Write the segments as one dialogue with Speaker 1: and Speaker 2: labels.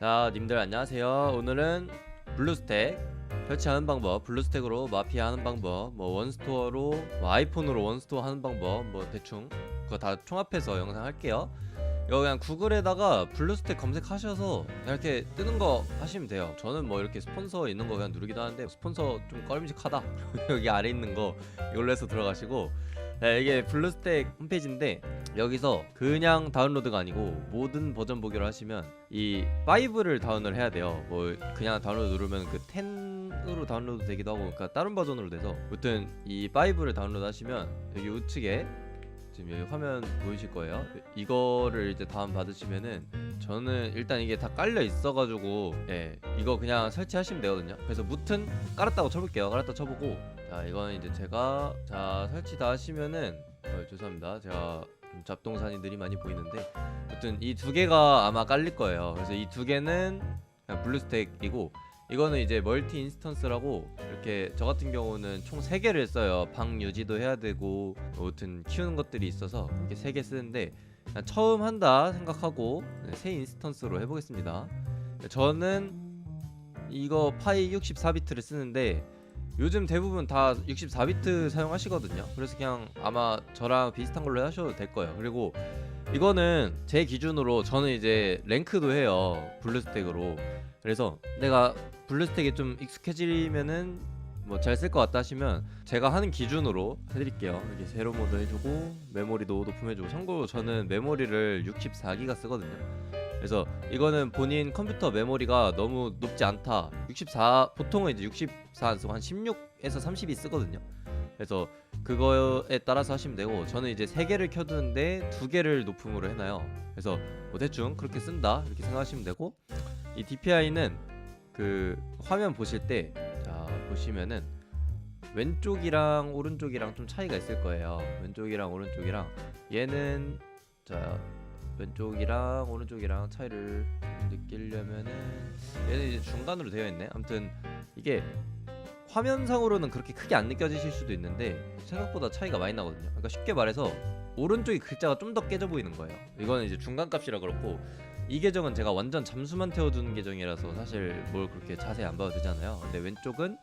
Speaker 1: 자, 님들 안녕하세요. 오늘은 블루스택 설치하는 방법, 블루스택으로 마피아 하는 방법, 뭐 원스토어로 뭐 아이폰으로 원스토어 하는 방법, 뭐 대충 그거 다 총합해서 영상 할게요. 이거 그냥 구글에다가 블루스택 검색하셔서 이렇게 뜨는 거 하시면 돼요. 저는 뭐 이렇게 스폰서 있는 거 그냥 누르기도 하는데 스폰서 좀 꺼림직하다. 여기 아래 있는 거 이걸로 해서 들어가시고 네, 이게 블루스택 홈페이지인데 여기서 그냥 다운로드가 아니고 모든 버전 보기로 하시면 이 5를 다운을 해야 돼요. 뭐 그냥 다운로드 누르면 그 10으로 다운로드 되기도 하고 그러니까 다른 버전으로 돼서 아무튼 이 5를 다운로드 하시면 여기 우측에 지금 여기 화면 보이실 거예요. 이거를 이제 다운 받으시면은 저는 일단 이게 다 깔려 있어가지고 예 이거 그냥 설치하시면 되거든요. 그래서 무튼 깔았다고 쳐볼게요. 깔았다 쳐보고 자 이거는 이제 제가 자 설치 다 하시면은 어, 죄송합니다. 제가 좀 잡동사니들이 많이 보이는데 아무튼 이 두 개가 아마 깔릴 거예요. 그래서 이 두 개는 블루스택이고 이거는 이제 멀티 인스턴스라고 이렇게 저 같은 경우는 총 3개를 써요. 방 유지도 해야 되고 아무튼 키우는 것들이 있어서 이렇게 3개 쓰는데 처음 한다 생각하고 네, 새 인스턴스로 해보겠습니다. 저는 이거 파이 64비트를 쓰는데 요즘 대부분 다 64비트 사용하시거든요. 그래서 그냥 아마 저랑 비슷한 걸로 하셔도 될 거예요. 그리고 이거는 제 기준으로 저는 이제 랭크도 해요. 블루스택으로. 그래서 내가 블루스택에 좀 익숙해지면은 뭐 잘 쓸 것 같다 하시면 제가 하는 기준으로 해드릴게요. 이렇게 제로 모드 해주고 메모리도 높음해주고 참고로 저는 메모리를 64기가 쓰거든요. 그래서 이거는 본인 컴퓨터 메모리가 너무 높지 않다. 64 보통은 이제 64 안 쓰고 한 16에서 32 쓰거든요. 그래서 그거에 따라서 하시면 되고 저는 이제 세 개를 켜두는데 두 개를 높음으로 해놔요. 그래서 뭐 대충 그렇게 쓴다 이렇게 생각하시면 되고 이 DPI는 그 화면 보실 때 자 보시면은 왼쪽이랑 오른쪽이랑 좀 차이가 있을 거예요. 왼쪽이랑 오른쪽이랑 얘는 자 왼쪽이랑 오른쪽이랑 차이를 느끼려면은 얘는 이제 중간으로 되어 있네. 아무튼 이게 화면상으로는 그렇게 크게 안 느껴지실 수도 있는데 생각보다 차이가 많이 나거든요. 그러니까 쉽게 말해서 오른쪽이 글자가 좀 더 깨져 보이는 거예요. 이거는 이제 중간 값이라 그렇고 이 계정은 제가 완전 잠수만 태워두는 계정이라서 사실 뭘 그렇게 자세히 안 봐도 되잖아요. 근데 왼쪽은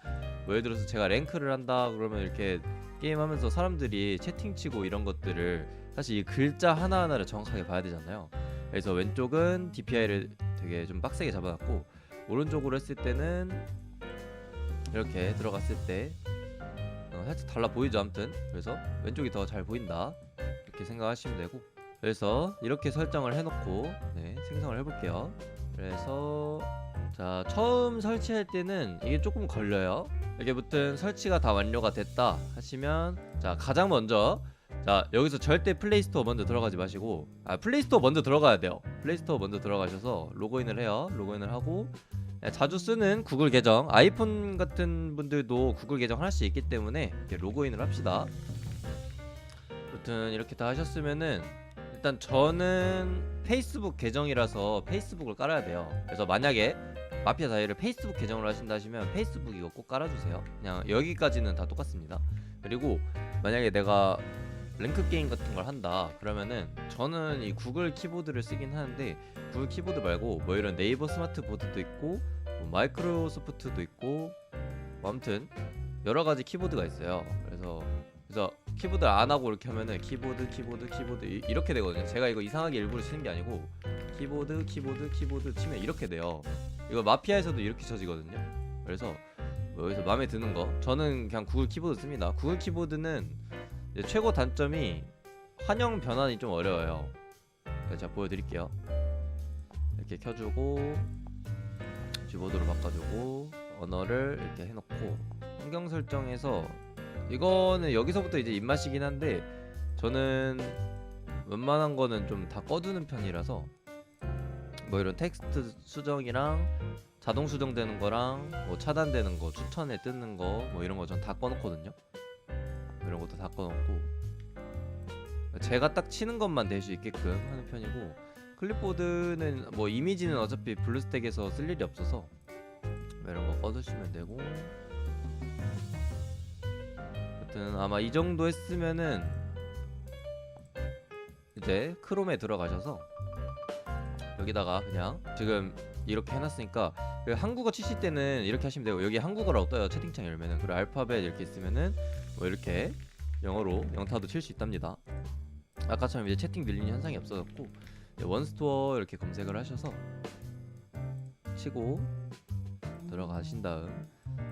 Speaker 1: 뭐 예를 들어서 제가 랭크를 한다 그러면 이렇게 게임하면서 사람들이 채팅치고 이런 것들을 사실 이 글자 하나하나를 정확하게 봐야 되잖아요. 그래서 왼쪽은 DPI를 되게 좀 빡세게 잡아놨고 오른쪽으로 했을 때는 이렇게 들어갔을 때 어, 살짝 달라 보이죠 아무튼 그래서 왼쪽이 더 잘 보인다 이렇게 생각하시면 되고 그래서 이렇게 설정을 해놓고 네, 생성을 해볼게요. 그래서 자 처음 설치할 때는 이게 조금 걸려요. 이게 무튼 설치가 다 완료가 됐다 하시면 자 가장 먼저 자 여기서 절대 플레이스토어 먼저 들어가지 마시고 아 플레이스토어 먼저 들어가야 돼요. 플레이스토어 먼저 들어가셔서 로그인을 해요. 로그인을 하고 네, 자주 쓰는 구글 계정 아이폰 같은 분들도 구글 계정 하나씩 있기 때문에 이렇게 로그인을 합시다. 아무튼 이렇게 다 하셨으면은 일단 저는 페이스북 계정이라서 페이스북을 깔아야 돼요. 그래서 만약에 마피아 다이를 페이스북 계정으로 하신다 하시면 페이스북 이거 꼭 깔아주세요. 그냥 여기까지는 다 똑같습니다. 그리고 만약에 내가 랭크 게임 같은 걸 한다 그러면은 저는 이 구글 키보드를 쓰긴 하는데 구글 키보드 말고 뭐 이런 네이버 스마트 보드도 있고 뭐 마이크로소프트도 있고 뭐 아무튼 여러 가지 키보드가 있어요. 그래서 그래서 키보드 안 하고 이렇게 하면은 키보드 키보드 키보드 이- 이렇게 되거든요. 제가 이거 이상하게 일부러 쓰는 게 아니고 키보드 키보드 키보드 치면 이렇게 돼요. 이거 마피아에서도 이렇게 쳐지거든요. 그래서 뭐 여기서 마음에 드는 거 저는 그냥 구글 키보드 씁니다. 구글 키보드는 최고 단점이 환영 변환이 좀 어려워요. 제가 보여드릴게요. 이렇게 켜주고 지보드로 바꿔주고 언어를 이렇게 해놓고 환경 설정에서 이거는 여기서부터 이제 입맛이긴 한데 저는 웬만한 거는 좀 다 꺼두는 편이라서 뭐 이런 텍스트 수정이랑 자동 수정되는 거랑 뭐 차단되는 거 추천에 뜨는 거 뭐 이런 거 전 다 꺼놓거든요. 이런 것도 다 꺼놓고 제가 딱 치는 것만 될 수 있게끔 하는 편이고 클립보드는 뭐 이미지는 어차피 블루스택에서 쓸 일이 없어서 뭐 이런 거 꺼두시면 되고 하여튼 아마 이 정도 했으면은 이제 크롬에 들어가셔서 여기다가 그냥 지금 이렇게 해놨으니까 그 한국어 치실 때는 이렇게 하시면 되고 여기 한국어라고 떠요 채팅창 열면은 그리고 알파벳 이렇게 있으면은 뭐 이렇게 영어로 영타도 칠 수 있답니다. 아까처럼 이제 채팅 밀리는 현상이 없어졌고 원스토어 이렇게 검색을 하셔서 치고 들어가신 다음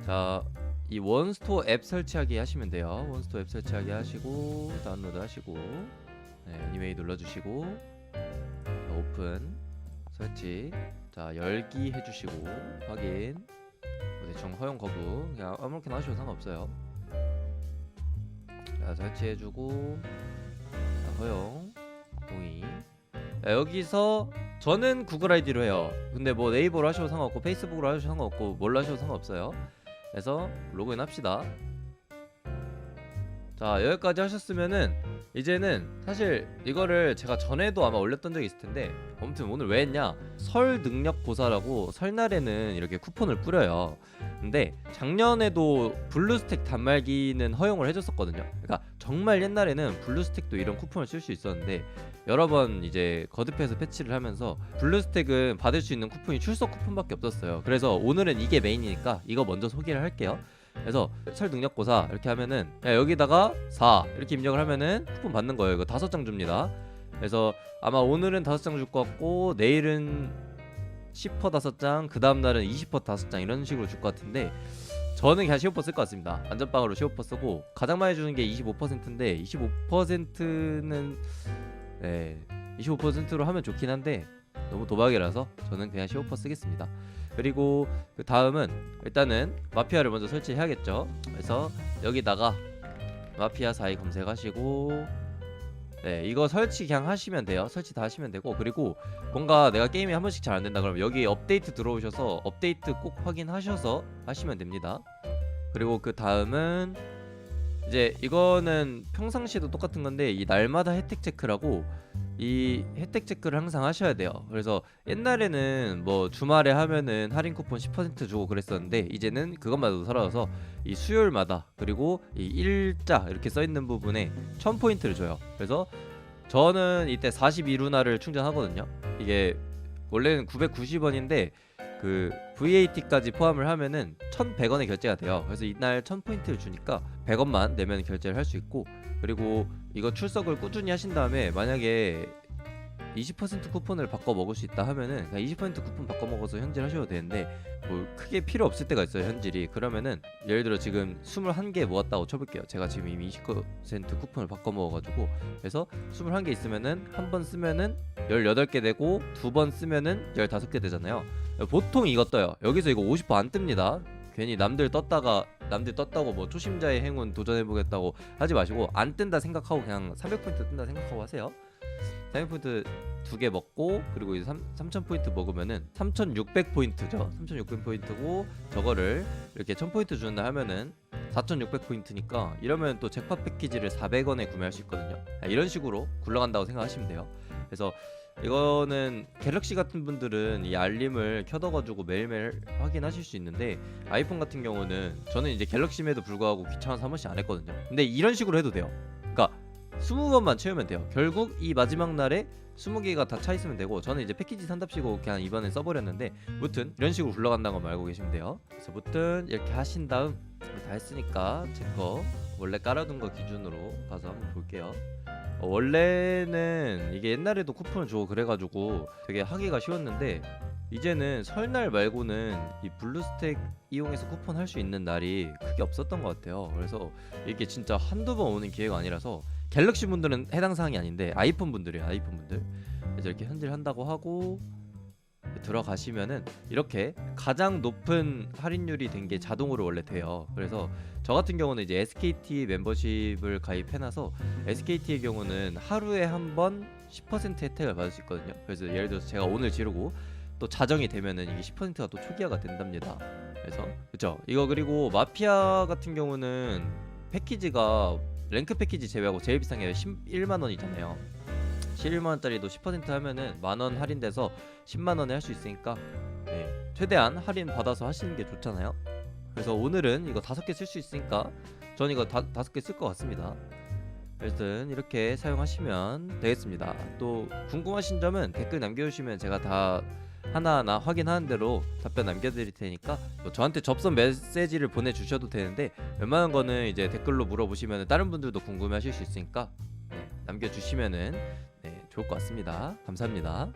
Speaker 1: 자 이 원스토어 앱 설치하기 하시면 돼요. 원스토어 앱 설치하기 하시고 다운로드 하시고 네, 애니메이 눌러주시고 자, 오픈 설치 자 열기 해주시고 확인 뭐 대충 허용 거부 그냥 아무렇게나 하셔도 상관없어요. 자 설치해주고 자, 허용 동의 자, 여기서 저는 구글 아이디로 해요. 근데 뭐 네이버로 하셔도 상관없고 페이스북으로 하셔도 상관없고 뭘로 하셔도 상관없어요. 그래서 로그인 합시다. 자 여기까지 하셨으면은 이제는 사실 이거를 제가 전에도 아마 올렸던 적이 있을 텐데 아무튼 오늘 왜 했냐? 설 능력 고사라고 설날에는 이렇게 쿠폰을 뿌려요. 근데 작년에도 블루스택 단말기는 허용을 해줬었거든요. 그러니까 정말 옛날에는 블루스택도 이런 쿠폰을 쓸 수 있었는데 여러 번 이제 거듭해서 패치를 하면서 블루스택은 받을 수 있는 쿠폰이 출석 쿠폰밖에 없었어요 그래서 오늘은 이게 메인이니까 이거 먼저 소개를 할게요 그래서 설 능력고사 이렇게 하면은 야, 여기다가 4 이렇게 입력을 하면은 쿠폰 받는 거예요. 이거 다섯 장 줍니다. 그래서 아마 오늘은 다섯 장 줄 것 같고 내일은 10퍼 다섯 장, 그 다음 날은 20퍼 다섯 장 이런 식으로 줄 것 같은데 저는 그냥 15%쓸것 같습니다. 안전빵으로 15% 쓰고 가장 많이 주는 게 25%인데 25%는 네 25%로 하면 좋긴 한데 너무 도박이라서 저는 그냥 15% 쓰겠습니다. 그리고 그 다음은 일단은 마피아를 먼저 설치해야겠죠. 그래서 여기다가 마피아 사이 검색하시고 네 이거 설치 그냥 하시면 돼요. 설치 다 하시면 되고 그리고 뭔가 내가 게임이 한 번씩 잘 안 된다 그러면 여기 업데이트 들어오셔서 업데이트 꼭 확인하셔서 하시면 됩니다. 그리고 그 다음은 이제 이거는 평상시에도 똑같은 건데 이 날마다 혜택 체크라고 이 혜택 체크를 항상 하셔야 돼요. 그래서 옛날에는 뭐 주말에 하면은 할인 쿠폰 10% 주고 그랬었는데 이제는 그것마저도 사라져서 이 수요일마다 그리고 이 일자 이렇게 써 있는 부분에 1000포인트를 줘요. 그래서 저는 이때 42루나를 충전하거든요. 이게 원래는 990원인데 그 VAT까지 포함을 하면은 1,100원의 결제가 돼요. 그래서 이날 1,000포인트를 주니까 100원만 내면 결제를 할 수 있고 그리고 이거 출석을 꾸준히 하신 다음에 만약에 20% 쿠폰을 바꿔 먹을 수 있다 하면은 그냥 20% 쿠폰 바꿔 먹어서 현질 하셔도 되는데 뭐 크게 필요 없을 때가 있어요 현질이. 그러면은 예를 들어 지금 21개 모았다고 쳐볼게요. 제가 지금 이미 20% 쿠폰을 바꿔 먹어가지고. 그래서 21개 있으면은 한 번 쓰면은 18개 되고 두 번 쓰면은 15개 되잖아요. 보통 이거 떠요. 여기서 이거 50%안 뜹니다. 괜히 남들 떴다가 남들 떴다고 뭐 초심자의 행운 도전해보겠다고 하지 마시고 안 뜬다 생각하고 그냥 300포인트 뜬다 생각하고 하세요 300포인트 두 개 먹고 그리고 이제 3, 3000포인트 먹으면은 3600포인트죠. 3600포인트고 저거를 이렇게 1000포인트 준다 하면은 4600포인트니까 이러면 또 잭팟 패키지를 400원에 구매할 수 있거든요. 아, 이런 식으로 굴러간다고 생각하시면 돼요. 그래서 이거는 갤럭시 같은 분들은 이 알림을 켜둬가지고 매일매일 확인하실 수 있는데 아이폰 같은 경우는 저는 이제 갤럭시임에도 불구하고 귀찮아서 한 번씩 안 했거든요. 근데 이런 식으로 해도 돼요. 그러니까 20번만 채우면 돼요. 결국 이 마지막 날에 20개가 다 차 있으면 되고 저는 이제 패키지 산답시고 그냥 이번에 써버렸는데 무튼 이런 식으로 굴러간다는 걸 알고 계시면 돼요. 그래서 무튼 이렇게 하신 다음 다 했으니까 제 거 원래 깔아둔 거 기준으로 가서 한번 볼게요. 어, 원래는 이게 옛날에도 쿠폰을 주고 그래가지고 되게 하기가 쉬웠는데 이제는 설날 말고는 이 블루스택 이용해서 쿠폰 할 수 있는 날이 크게 없었던 것 같아요. 그래서 이게 진짜 한두 번 오는 기회가 아니라서 갤럭시 분들은 해당 사항이 아닌데 아이폰 분들이에요. 아이폰 분들. 그래서 이렇게 현질한다고 하고 들어가시면은 이렇게 가장 높은 할인율이 된 게 자동으로 원래 돼요. 그래서 저 같은 경우는 이제 SKT 멤버십을 가입해놔서 SKT의 경우는 하루에 한 번 10% 혜택을 받을 수 있거든요. 그래서 예를 들어서 제가 오늘 지르고 또 자정이 되면은 이게 10%가 또 초기화가 된답니다. 그래서 그죠? 이거 그리고 마피아 같은 경우는 패키지가 랭크 패키지 제외하고 제일 비싼 게 11만 원이잖아요. 11만 원짜리도 10% 하면은 만 원 할인돼서 10만 원에 할 수 있으니까 네, 최대한 할인 받아서 하시는 게 좋잖아요. 그래서 오늘은 이거 다섯 개 쓸 수 있으니까 전 이거 다, 다섯 개 쓸 것 같습니다. 어쨌든 이렇게 사용하시면 되겠습니다. 또 궁금하신 점은 댓글 남겨주시면 제가 다 하나하나 확인하는 대로 답변 남겨드릴 테니까 뭐 저한테 접선 메시지를 보내주셔도 되는데 웬만한 거는 이제 댓글로 물어보시면 다른 분들도 궁금해하실 수 있으니까 네, 남겨주시면은 네, 좋을 것 같습니다. 감사합니다.